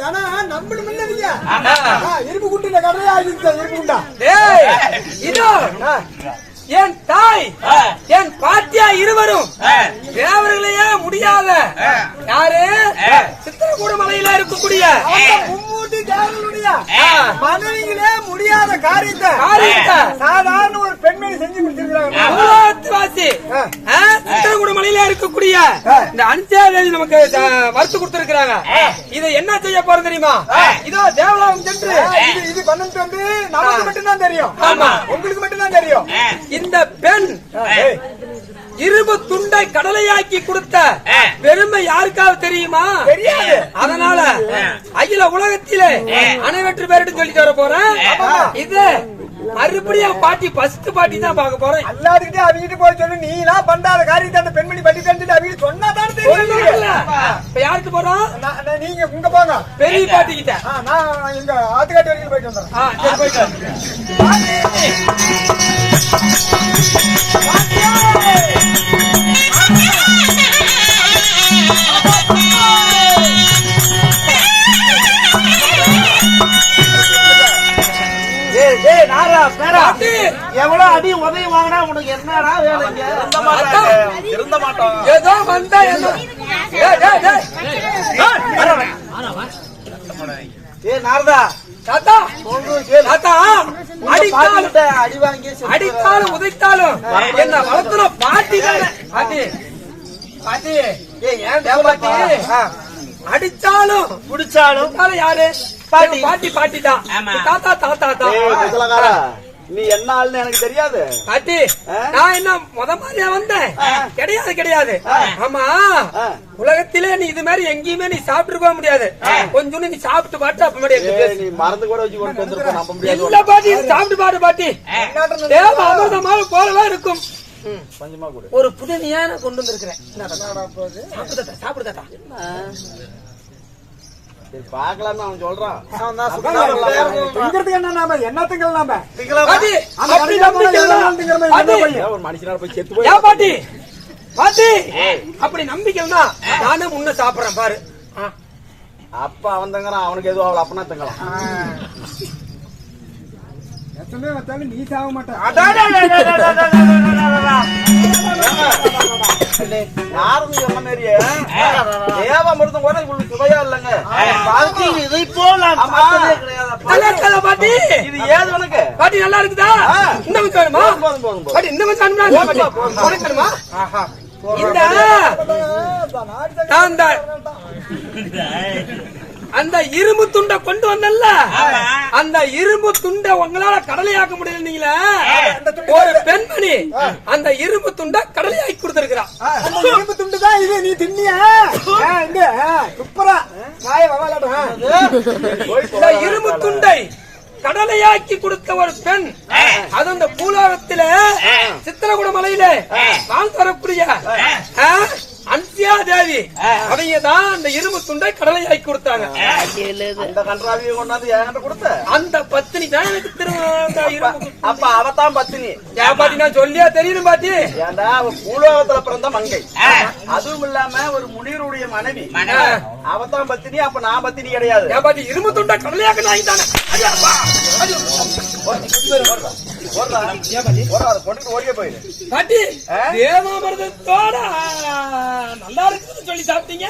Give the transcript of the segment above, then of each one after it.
ஏன்னா நம்மளும் இல்லைங்க இரும்பு குண்டு கடையா இருந்துச்சு இரும்பு குண்டா? டேய். இதோ. என் தாய் என் பாட்டியா இருவரும் தேவர்களையே முடியாத யாரு? சித்திரக்கூட மலையில இருக்கக்கூடிய. மனைவிகளே முடியாத காரியத்தை காரியத்தை. சாதாரண ஒரு பெண்மணி இருக்கக்கூடிய. இந்த அனுச்சாதேவி நமக்கு வறுத்து கொடுத்திருக்கிறாங்க. இதை என்ன செய்ய போறோம் தெரியுமா? இதோ தேவலாவும் சென்று இது பண்ணிட்டு வந்து நமக்கு மட்டும்தான் தெரியும். ஆமா. உங்களுக்கு மட்டும்தான் தெரியும். இந்த பெண் இரும்பு துண்டை கடலையாக்கி கொடுத்த பெருமை யாருக்காவது தெரியுமா? தெரியாது. அதனால அகில உலகத்திலே அனைவற்று பேரிட்டு சொல்லிட்டு வர போறேன். இது மறுபடியும் பாட்டி ஃபர்ஸ்ட் பாட்டி தான் பார்க்க போறேன். எல்லாத்துக்கிட்டே அவங்கிட்ட போய் சொல்லு நீ எல்லாம் பண்ணாத காரியத்தை அந்த பெண்மணி பண்ணி தந்துட்டு அவங்க சொன்னா தானே. தெரியும். இப்ப யாருக்கு போறோம்? நீங்க உங்க போங்க. பெரிய பாட்டி கிட்ட நான் எங்க ஆத்துக்காட்டு வரைக்கும் போயிட்டு வந்துடுறேன். சரி, போயிட்டு எவ்வளவு அடி உதவி வாங்கினா உனக்கு என்னடா வேலைங்க திருந்த மாட்டோம். ஏதோ வந்தா என்ன? ஏய், டேய், டேய். ஏ நாரதா. தாத்தா. அடித்தாலும் அடி வாங்கி அடித்தாலும் உதைத்தாலும் என்ன வளர்த்துன பாட்டி தானே. பாட்டி. பாட்டி. ஏய், ஏன் பாட்டி? அடிச்சாலும் பிடிச்சாலும் யாரு? பாட்டி. பாட்டி பாட்டி தான். தாத்தா தாத்தா தான் நீ என்ன ஆளுன்னு எனக்கு தெரியாது. பாட்டி? நான் என்ன முத மாதிரியா வந்தேன்? கிடையாது கிடையாது. ஆமா. உலகத்திலே நீ இது மாதிரி எங்கேயுமே நீ சாப்பிட்டு போக முடியாது. கொஞ்சம் நீ சாப்பிட்டு பாட்டு அப்ப முடியாது நீ மறந்து கூட வச்சு கொண்டு நம்ப முடியாது. இல்ல பாட்டி சாப்பிட்டு பாட்டு. பாட்டி தேவ அமிர்தமாக போலவே இருக்கும். ம். கொஞ்சமா கொடு. ஒரு புதுமையா நான் கொண்டு வந்திருக்கிறேன். சாப்பிடு தாத்தா, சாப்பிடு தாத்தா. சரி பாக்கலாம்னு அவன் சொல்றான். திங்கிறதுக்கு என்ன நாம? நாம? என்ன ஒரு மனுஷனால போய் செத்து போய் பாட்டி? பாட்டி அப்படி நம்பிக்கைன்னா நானும் முன்ன சாப்பிடுறேன் பாரு. அப்ப அவன் தங்குறான் அவனுக்கு எதுவும் அவள் அப்பனா தங்கலாம். எத்தனை வச்சாலும் நீ சாக மாட்டேன் யாரும் சொன்ன மாதிரியே? தேவாமிர்தம் கூட இவ்வளவு சுவையா இல்லைங்க. இதை போல் இது ஏது உனக்கு? பாட்டி நல்லா இருக்குதா. இந்த கொஞ்சம் வேணுமா. பாட்டி இந்த கொஞ்சம் வேணுமா? இந்த. அந்த இரும்பு துண்டை கொண்டு வந்தல்ல. அந்த இரும்பு துண்டை உங்களால கடலையாக்க முடியல நீங்களே ஒரு பெண்மணி அந்த இரும்பு துண்டை கடலையாக்கி கொடுத்திருக்கிறா. அந்த இரும்பு துண்டு தான் இது நீ தின்னியா? சூப்பரா. காய இந்த இரும்பு துண்டை கடலையாக்கி கொடுத்த ஒரு பெண் அது அந்த பூலோகத்தில சித்திரகுட மலையில வாழ்ந்து வரக்கூடிய அன்சியா தேவி அவங்க தான் அந்த இரும்பு துண்டை கடலையாக்கி கொடுத்தாங்க. அந்த கன்றாவியை கொண்டாந்து என்கிட்ட கொடுத்த? அந்த பத்தினி தான் எனக்கு திரும்ப அந்த இரும்பு அப்ப அவதான் பத்தினி. ஏன் பாட்டி நான் சொல்லியா தெரியணும் பாட்டி? ஏன்டா அவ பூலோகத்துல பிறந்த மங்கை. அதுவும் இல்லாம ஒரு முனிவருடைய மனைவி. அவதான் பத்தினி அப்ப நான் பத்தினி கிடையாது. ஏன் பாட்டி இரும்பு துண்டை கடலையாக்க வாங்கிட்டாங்க அது பாட்டி? தேவாமிர்தத்தோட நல்லா இருக்குன்னு சொல்லி சாப்பிட்டீங்க?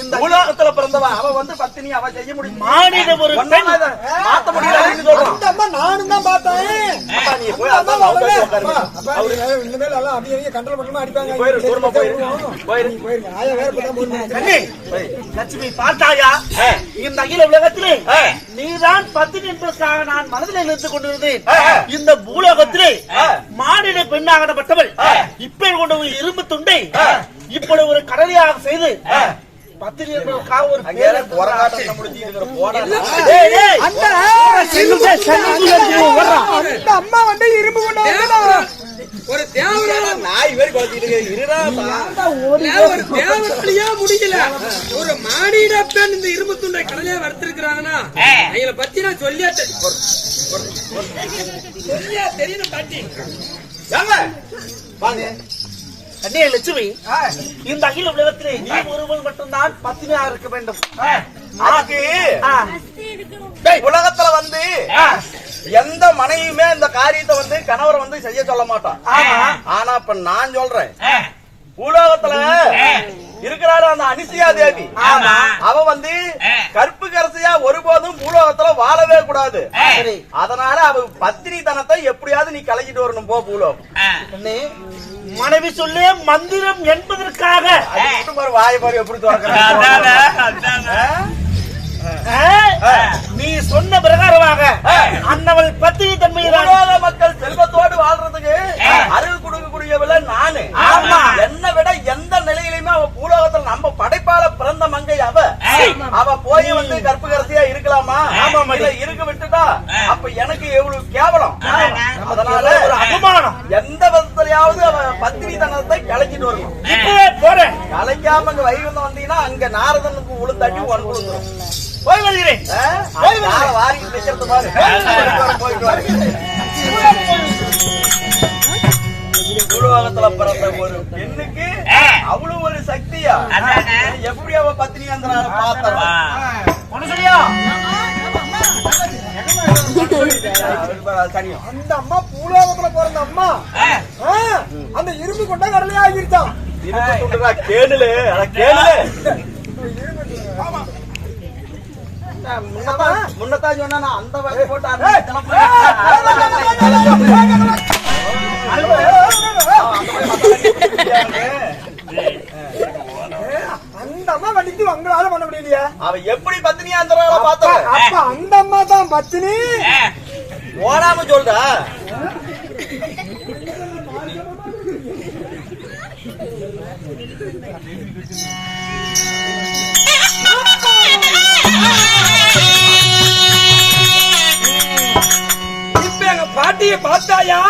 இந்த உலகத்துல பிறந்தவன். அவ வந்து பத்தினி அவ செய்ய முடியும். மானிடம் ஒரு மாத்த அந்த அம்மா நானும் தான் பார்த்தேன். நீ போய் இனிமேல் எல்லாம் அப்படியே control பண்ணாம அடிப்பாங்க. போயிரு, தூரமா போயிரு. போயிரு. நீ போயிருங்க. ஆயா வேற இப்பதான் போன் பண்ணி கண்ணே, போய். லட்சுமி பார்த்தாயா? இந்த அகில உலகத்திலே நீதான் பத்தினி என்பதற்காக நான் மனதில் நிறுத்திக் கொண்டிருந்தேன். இந்த பூலோகத்திலே மானிட பெண்ணாகப்பட்டவள். இப்ப கொண்ட ஒரு இரும்பு துண்டை இப்படி ஒரு கடலையாக செய்து பேரை அம்மா வந்து இரும்பு கொண்டு ஒரு தேவரால நாய் வேறு குழச்சிட்டு இருடா ஒரு முடியல ஒரு மாடி பேர் இந்த இரும்பு துண்டை கடலையா வறுத்திருக்கிறாங்கன்னா எங்களை பத்தி நான் சொல்லியா சொல்லியா தெரியணும் பாட்டி வாங்க கண்ணிய லட்சுமி இந்த அகில உலகத்திலே நீ ஒருவன் மட்டும்தான் பத்தினியா இருக்க வேண்டும். அதுக்கு உலகத்துல வந்து எந்த மனைவியுமே இந்த காரியத்தை வந்து கணவரை வந்து செய்ய சொல்ல மாட்டான். ஆனா இப்ப நான் சொல்றேன். உலகத்துல இருக்கிறாரு அந்த அனிசியா தேவி. ஆமா. அவ வந்து கற்பு கரசியா ஒருபோதும் பூலோகத்துல வாழவே கூடாது. அதனால அவ பத்தினி தனத்தை எப்படியாவது நீ கலக்கிட்டு வரணும் போ பூலோகம். மனைவி சொல்லே மந்திரம் என்பதற்காக. வாய பாரு எப்படி நீ சொன்ன பிரகாரமாக அன்னவள் பத்தினி பூலோக மக்கள் செல்வத்தோடு வாழ்றதுக்கு அருள் கொடுக்கக்கூடியவள நானு. ஆமா. என்னை விட எந்த நிலையிலுமே அவ பூலோகத்துல நம்ம படைப்பால பிறந்த மங்கை அவ. அவ போய் வந்து கற்புகரசியா இருக்கலாமா? ஆமா, மடி. இல்ல இருக்க விட்டுட்டா? அப்ப எனக்கு எவ்வளவு கேவலம்? அதனால ஒரு அவமானம் எந்த விதத்திலயாவது அவ பத்தினி தனத்தை கலைச்சிட்டு வரணும். இப்பவே போறேன். கலைக்காம இங்க வைகுந்தம் வந்தீங்கன்னா அங்க நாரதனுக்கு உளுந்தாட்டி ஒன் கொடுத்துரும். போய் வருகிறேன் வாரிட்டு நிக்கிறது பாரு. போயிட்டு வாரு பூலோகத்துல பிறந்த ஒரு பெண்ணுக்கு அவ்வளவு ஒரு சக்தியா எப்படி அவ பத்தினி அந்த பாத்திரம் ஒண்ணு சொல்லியா தனியும் அந்த அம்மா பூலோகத்துல பிறந்த அம்மா அந்த இரும்பு கொண்டா கடலையா ஆகிருச்சான் கேளுல கேளுல முன்னதான் முன்னதான் சொன்னா நான் அந்த வகை போட்டு அந்த கிளப்பு- அந்த அம்மா வண்டிக்கு உங்களால பண்ண முடியலையா. அவ எப்படி பத்தினியா அந்த அப்ப பார்த்தவ? அப்ப அந்த அம்மா தான் பத்தினி. ஓடாம சொல்றா. இப்ப எங்க பாட்டிய பார்த்தாயா?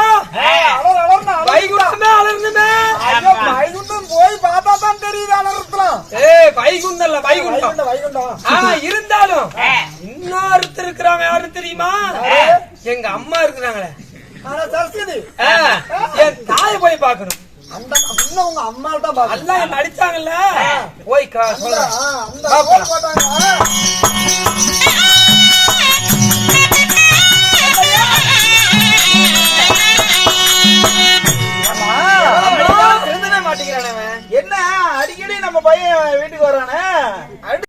வைகுண்டம். இல்ல வைகுண்டம். ஆ இருந்தாலும் இன்னொருத்தர் இருக்கிறாங்க யாரு தெரியுமா? எங்க அம்மா இருக்கிறாங்களே. ஆனா சரஸ்வதி. ஆ, என் தாயை போய் பார்க்கணும். அந்த இன்னும் உங்க அம்மா தான் எல்லாம் அடிச்சாங்கல்ல? போய் கா- சொல்றேன். அந்த ரோல் போட்டாங்க.